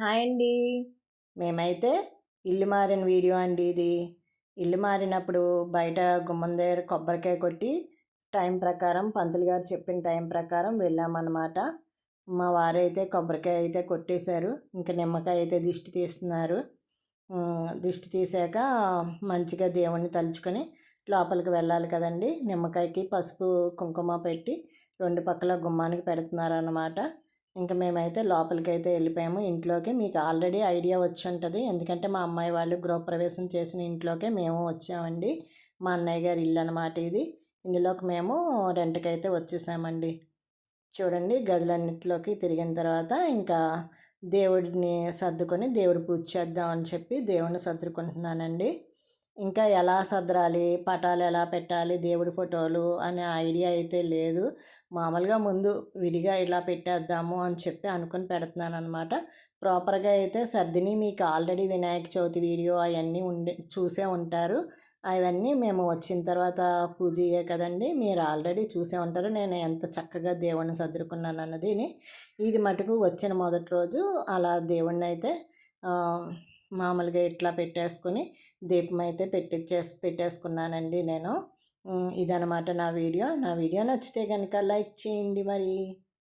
Hi అండి. మేమైతే ఇల్లు మారిన వీడియో అండి ఇది. ఇల్లు మారినప్పుడు బయట గుమ్మం దగ్గర కొబ్బరికాయ కొట్టి టైం ప్రకారం పంతులు గారు చెప్పిన టైం ప్రకారం వెళ్ళామన్నమాట. మా వారైతే కొబ్బరికాయ అయితే కొట్టేశారు. ఇంకా నిమ్మకాయ అయితే దిష్టి తీస్తున్నారు. దిష్టి తీసాక మంచిగా దేవుణ్ణి తలుచుకొని లోపలికి వెళ్ళాలి కదండి. నిమ్మకాయకి పసుపు కుంకుమ పెట్టి రెండు పక్కల గుమ్మానికి పెడుతున్నారు అన్నమాట ఇంకా మేమైతే లోపలికి అయితే వెళ్ళిపోయాము. ఇంట్లోకి మీకు ఆల్రెడీ ఐడియా వచ్చి ఉంటుంది ఎందుకంటే మా అమ్మాయి వాళ్ళు గృహప్రవేశం చేసిన ఇంట్లోకే మేము వచ్చామండి. మా అన్నయ్య గారి ఇల్లు అనమాట ఇది. ఇందులోకి మేము రెంట్కి అయితే వచ్చేసామండి. చూడండి గదులన్నింటిలోకి తిరిగిన తర్వాత ఇంకా దేవుడిని సర్దుకొని దేవుడు పూజ చేద్దామని చెప్పి దేవుడిని సర్దుకుంటున్నానండి. ఇంకా ఎలా సదరాలి పటాలు ఎలా పెట్టాలి దేవుడి ఫోటోలు అనే ఐడియా అయితే లేదు. మామూలుగా ముందు విడిగా ఇలా పెట్టేద్దాము అని చెప్పి అనుకుని పెడుతున్నాను అనమాట ప్రాపర్గా అయితే సర్దిని మీకు ఆల్రెడీ వినాయక చవితి వీడియో అవన్నీ ఉండే చూసే ఉంటారు. అవన్నీ మేము వచ్చిన తర్వాత పూజ అయ్యే కదండి మీరు ఆల్రెడీ చూసే ఉంటారు. నేను ఎంత చక్కగా దేవుణ్ణి సర్దుకున్నాను అన్నది ఇది మటుకు వచ్చిన మొదటి రోజు. అలా దేవుణ్ణి అయితే మామూలుగా ఇట్లా పెట్టేసుకుని దీపం అయితే పెట్టించేసి పెట్టేసుకున్నానండి నేను. ఇదనమాట నా వీడియో. నా వీడియో నచ్చితే కనుక లైక్ చేయండి మరి.